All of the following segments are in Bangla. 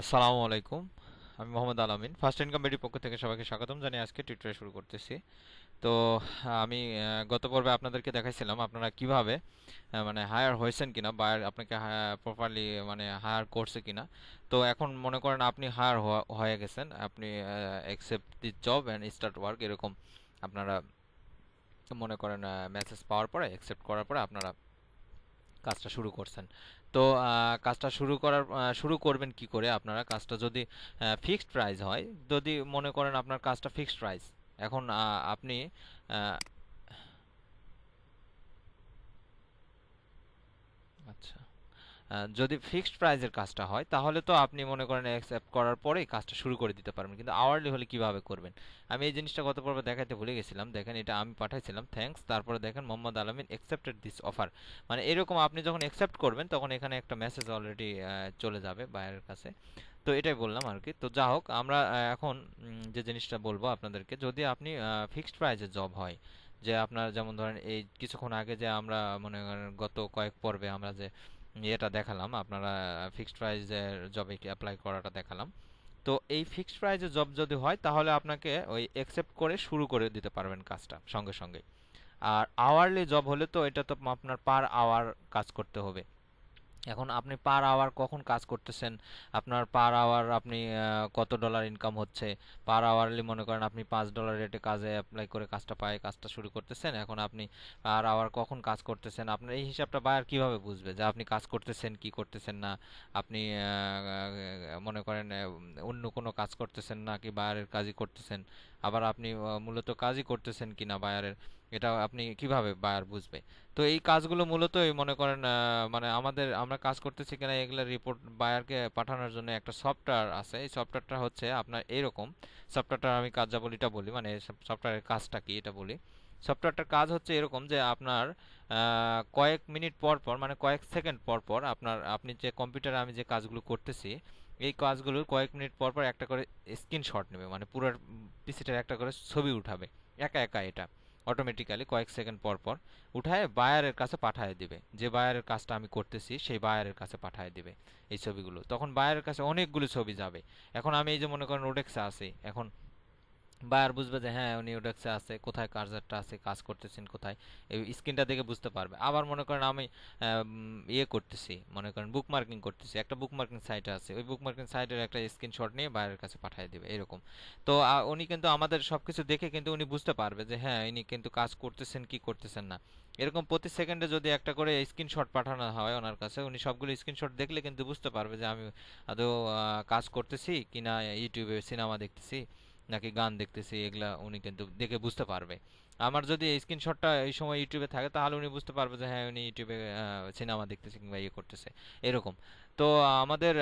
আসসালামু আলাইকুম। আমি মোহাম্মদ আলামিন। ফার্স্ট ইনকাম বেডির পক্ষ থেকে সবাইকে স্বাগতম জানিয়ে আজকে টিউটোরিয়াল শুরু করতেছি। তো, আমি গত পর্বে আপনাদেরকে দেখাইছিলাম আপনারা কীভাবে মানে হায়ার হয়েছেন কিনা বায়ার আপনাকে প্রপারলি মানে হায়ার করছে কিনা। তো, এখন মনে করেন আপনি হায়ার হয়ে গেছেন। আপনি accept the job and start work এরকম আপনারা মনে করেন মেসেজ পাওয়ার পরে অ্যাকসেপ্ট করার পরে আপনারা কাজটা শুরু করছেন। তো কাজটা শুরু করার শুরু করবেন কি করে আপনারা? কাজটা যদি ফিক্সড প্রাইস হয়, যদি মনে করেন আপনার কাজটা ফিক্সড প্রাইস এখন আপনি আচ্ছা। যদি ফিক্সড প্রাইজের কাজটা হয়, তাহলে তো আপনি মনে করেন অ্যাকসেপ্ট করার পরেই কাজটা শুরু করে দিতে পারবেন। কিন্তু আওয়ারলি হলে কীভাবে করবেন? আমি এই জিনিসটা গত পর্বে দেখাতে ভুলে গেছিলাম। দেখেন এটা আমি পাঠাইছিলাম থ্যাঙ্কস তারপরে দেখেন মোহাম্মদ আলমিন অ্যাকসেপ্টেড দিস অফার মানে এরকম আপনি যখন অ্যাকসেপ্ট করবেন, তখন এখানে একটা মেসেজ অলরেডি চলে যাবে বাইরের কাছে। তো এটাই বললাম আর কি। তো যা হোক, আমরা এখন যে জিনিসটা বলব আপনাদেরকে, যদি আপনি ফিক্সড প্রাইজের জব হয়, যে আপনার যেমন ধরেন এই কিছুক্ষণ আগে যে আমরা মনে করেন গত কয়েক পর্বে আমরা যে এটা দেখালাম, আপনারা ফিক্সড প্রাইজের জবে অ্যাপ্লাই করাটা দেখালাম। তো এই ফিক্সড প্রাইজের জব যদি হয়, তাহলে আপনাকে ওই অ্যাকসেপ্ট করে শুরু করে দিতে পারবেন কাজটা সঙ্গে সঙ্গে আর আওয়ারলি জব হলে তো এটা তো আপনার পার আওয়ার কাজ করতে হবে। এখন আপনি পার আওয়ার কখন কাজ করতেছেন? আপনার পার আওয়ার আপনি কত ডলার ইনকাম হচ্ছে? পার আওয়ারলি মনে করেন আপনি পাঁচ ডলার রেটে কাজে অ্যাপ্লাই করে কাজটা পায়, কাজটা শুরু করতেছেন, এখন আপনি পার আওয়ার কখন কাজ করতেছেন? আপনার এই হিসাবটা বায়ার কীভাবে বুঝবে যে আপনি কাজ করতেছেন, কি করতেছেন না? আপনি মনে করেন অন্য কোনো কাজ করতেছেন না কি বায়ারের কাজই করতেছেন? আবার আপনি মূলত কাজই করতেছেন কি না বায়ারের এটা আপনি কীভাবে বায়ার বুঝবে? তো এই কাজগুলো মূলত মনে করেন মানে আমাদের, আমরা কাজ করতেছি কিনা এগুলো রিপোর্ট বায়ারকে পাঠানোর জন্য একটা সফটওয়্যার আছে। এই সফটওয়্যারটা হচ্ছে আপনার এরকম সফটওয়্যারটা আমি কার্যাবলীটা বলি মানে সফটওয়্যারের কাজটা কি এটা বলি। সফটওয়্যারটার কাজ হচ্ছে এরকম যে আপনার কয়েক মিনিট পর পর মানে কয়েক সেকেন্ড পর পর আপনার, আপনি যে কম্পিউটারে আমি যে কাজগুলো করতেছি, এই কাজগুলোর কয়েক মিনিট পর পর একটা করে স্ক্রিনশট নেবে মানে পুরো পিসিটার একটা করে ছবি উঠাবে। একা একা এটা। অটোমেটিক্যালি কয়েক সেকেন্ড পর পর উঠায় বায়ারের কাছে পাঠায় দিবে। যে বায়ারের কাজটা আমি করতেছি, সেই বায়ারের কাছে পাঠায় দিবে এই ছবিগুলো। তখন বায়ারের কাছে অনেকগুলো ছবি যাবে। এখন আমি এই যে মনে করেন রোডেক্সা আছি, এখন বায়ার বুঝবে যে হ্যাঁ উনি ওডেক্সে আছে, কোথায় কার্জারটা আছে, কাজ করতেছেন কোথায়, এই স্ক্রিনটা দেখে বুঝতে পারবে। আবার মনে করেন আমি ইয়ে করতেছি, মনে করেন বুক মার্কিং করতেছি, একটা বুক মার্কিং সাইট আছে, ওই বুক মার্কিং সাইটের একটা স্ক্রিনশট নিয়ে বায়ারের কাছে পাঠিয়ে দিবে, এরকম। তো উনি কিন্তু আমাদের সবকিছু দেখে কিন্তু উনি বুঝতে পারবে যে হ্যাঁ ইনি কিন্তু কাজ করতেছেন কি করতেছেন না। এরকম প্রতি সেকেন্ডে যদি একটা করে স্ক্রিনশট পাঠানো হয় ওনার কাছে, উনি সবগুলো স্ক্রিনশট দেখলে কিন্তু বুঝতে পারবে যে আমি আদৌ কাজ করতেছি কিনা, ইউটিউবে সিনেমা দেখতেছি। নাকি গান দেখতেছি, এগুলা উনি কিন্তু দেখে বুঝতে পারবে। আমার যদি স্ক্রিনশটটা এই সময় ইউটিউবে থাকে, তাহলে উনি বুঝতে পারবে যে হ্যাঁ উনি ইউটিউবে সিনেমা দেখতেছে কিংবা ইয়ে করতেছে, এরকম। তো আমাদের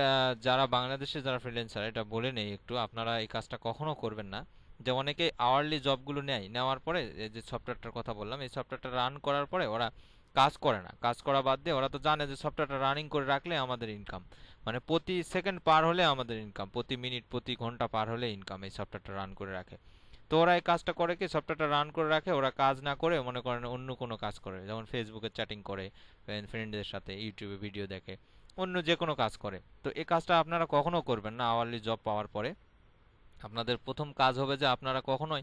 যারা বাংলাদেশে যারা ফ্রিল্যান্সার এটা বলে নেই একটু, আপনারা এই কাজটা কখনো করবেন না। যে অনেকে আওয়ারলি জবগুলো নেয়, নেওয়ার পরে যে সফটওয়্যারটার কথা বললাম, এই সফটওয়্যারটা রান করার পরে ওরা কাজ করে না। কাজ করা বাদ দিয়ে ওরা তো জানে যে সফটওয়্যারটা রানিং করে রাখলে আমাদের ইনকাম মানে প্রতি সেকেন্ড পার হলে আমাদের ইনকাম প্রতি মিনিট প্রতি ঘণ্টা পার হলে ইনকাম এই সফটওয়্যারটা রান করে রাখে। তো ওরা এই কাজটা করে কি? সফটওয়্যারটা রান করে রাখে, ওরা কাজ না করে মনে করেন অন্য কোনো কাজ করে। যেমন ফেসবুকে চ্যাটিং করে ফ্রেন্ডদের সাথে ইউটিউবে ভিডিও দেখে, অন্য যে কোনো কাজ করে। তো এই কাজটা আপনারা কখনো করবেন না আওয়ারলি জব পাওয়ার পরে। আপনাদের প্রথম কাজ হবে যে আপনারা কখনোই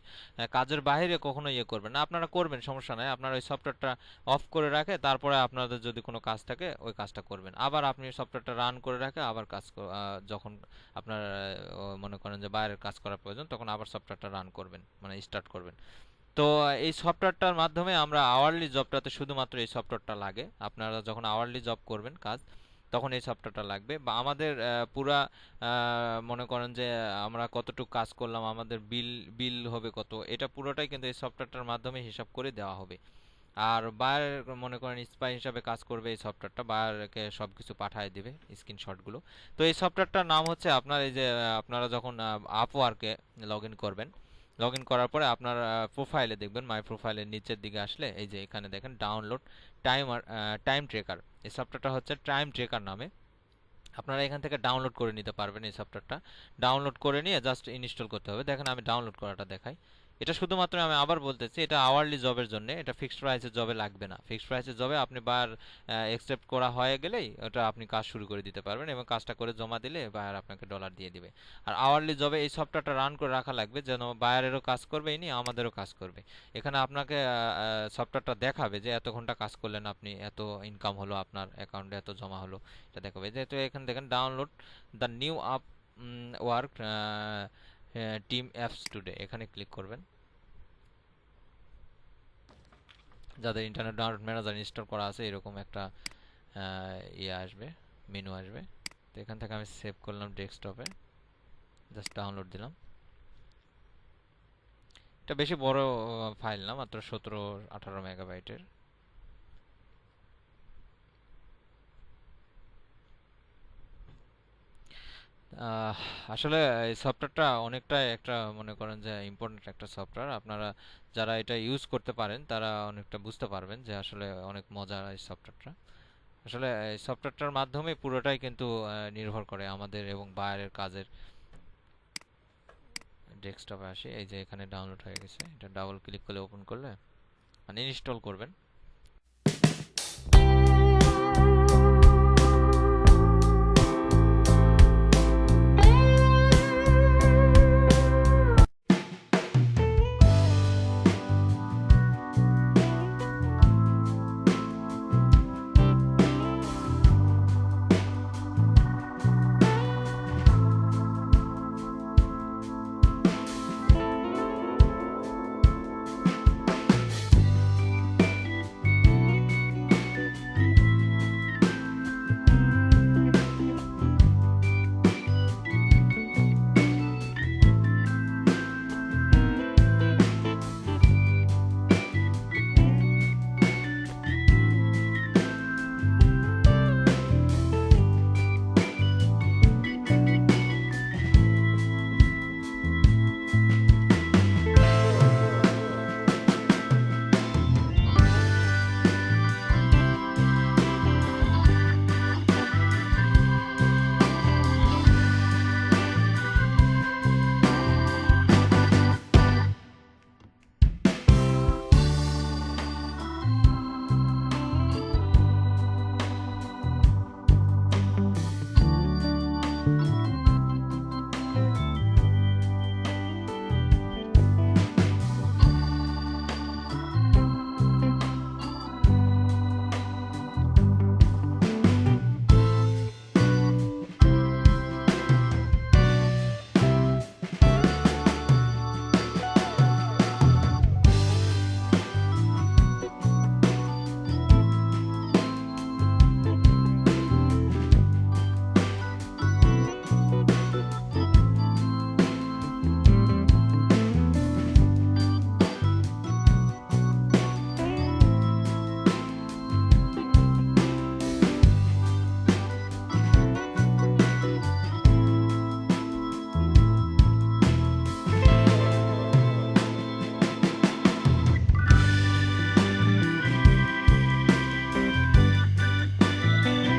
কাজের বাইরে কখনো ইয়ে করবেন না। আপনারা করবেন, সমস্যা নাই। আপনারা ওই সফটওয়্যারটা অফ করে রাখে, তারপরে আপনাদের যদি কোনো কাজ থাকে, ওই কাজটা করবেন। আবার আপনি সফটওয়্যারটা রান করে রাখে, আবার কাজ যখন আপনার মনে করেন যে বাইরের কাজ করার প্রয়োজন, তখন আবার সফটওয়্যারটা রান করবেন মানে স্টার্ট করবেন। তো, এই সফটওয়্যারটার মাধ্যমে আমরা আওয়ারলি জবটাতে শুধুমাত্র এই সফটওয়্যারটা লাগে। আপনারা যখন আওয়ারলি জব করবেন কাজ তখন এই সফটওয়্যারটা লাগবে। বা আমাদের পুরা মনে করেন যে, আমরা কতটুকু কাজ করলাম, আমাদের বিল বিল হবে কত, এটা পুরোটাই কিন্তু এই সফটওয়্যারটার মাধ্যমে হিসাব করে দেওয়া হবে। আর বায়ার, মনে করেন স্পাই হিসাবে কাজ করবে এই সফটওয়্যারটা বায়ারকে সব কিছু পাঠিয়ে দেবে স্ক্রিনশটগুলো। তো এই সফটওয়্যারটার নাম হচ্ছে আপনার এই যে আপনারা যখন আপওয়ার্কে লগ করবেন লগ ইন করার পরে আপনার প্রোফাইলে দেখবেন মাই প্রোফাইলের নিচের দিকে আসলে এই যে এখানে দেখেন ডাউনলোড টাইমার টাইম ট্রেকার এই সফটওয়্যারটা হচ্ছে টাইম ট্রেকার নামে। আপনারা এখান থেকে ডাউনলোড করে নিতে পারবেন এই সফটওয়্যারটা ডাউনলোড করে নিয়ে জাস্ট ইনস্টল করতে হবে। দেখেন আমি ডাউনলোড করাটা দেখাই। এটা শুধুমাত্র আমি আবার বলতেছি, এটা আওয়ারলি জবের জন্য, এটা ফিক্সড প্রাইসের জবে লাগবে না। ফিক্সড প্রাইসের জবে আপনি বার অ্যাকসেপ্ট করা হয়ে গেলেই ওটা আপনি কাজ শুরু করে দিতে পারবেন এবং কাজটা করে জমা দিলে বায়ার আপনাকে ডলার দিয়ে দিবে। আর আওয়ারলি জবে এই সফটওয়্যারটা রান করে রাখা লাগবে যেন বায়ারেরও কাজ করবে, ইনি আমাদেরও কাজ করবে। এখানে আপনাকে সফটওয়্যারটা দেখাবে যে এত ঘণ্টা কাজ করলেন আপনি, এত ইনকাম হলো আপনার অ্যাকাউন্টে এত জমা হলো, এটা দেখাবে। যেহেতু এখানে দেখেন download the new Upwork team apps today এখানে ক্লিক করবেন। যাদের ইন্টারনেট ডাউনলোড ম্যানেজার ইনস্টল করা আছে, এরকম একটা ইয়ে আসবে মেনু আসবে। তো এখান থেকে আমি সেভ করলাম ডেস্কটপে জাস্ট ডাউনলোড দিলাম। এটা বেশি বড় ফাইল না, মাত্র সতেরো আঠারো মেগাবাইটের আসলে এই সফটওয়্যারটা অনেকটাই একটা মনে করেন যে ইম্পর্টেন্ট একটা সফটওয়্যার আপনারা যারা এটা ইউজ করতে পারেন, তারা অনেকটা বুঝতে পারবেন যে আসলে অনেক মজার এই সফটওয়্যারটা আসলে এই সফটওয়্যারটার মাধ্যমে পুরোটাই কিন্তু নির্ভর করে আমাদের এবং বায়ারের কাজের। ডেস্কটপে আসি, এই যে এখানে ডাউনলোড হয়ে গেছে, এটা ডাবল ক্লিক করলে ওপেন করলে মানে ইনস্টল করবেন।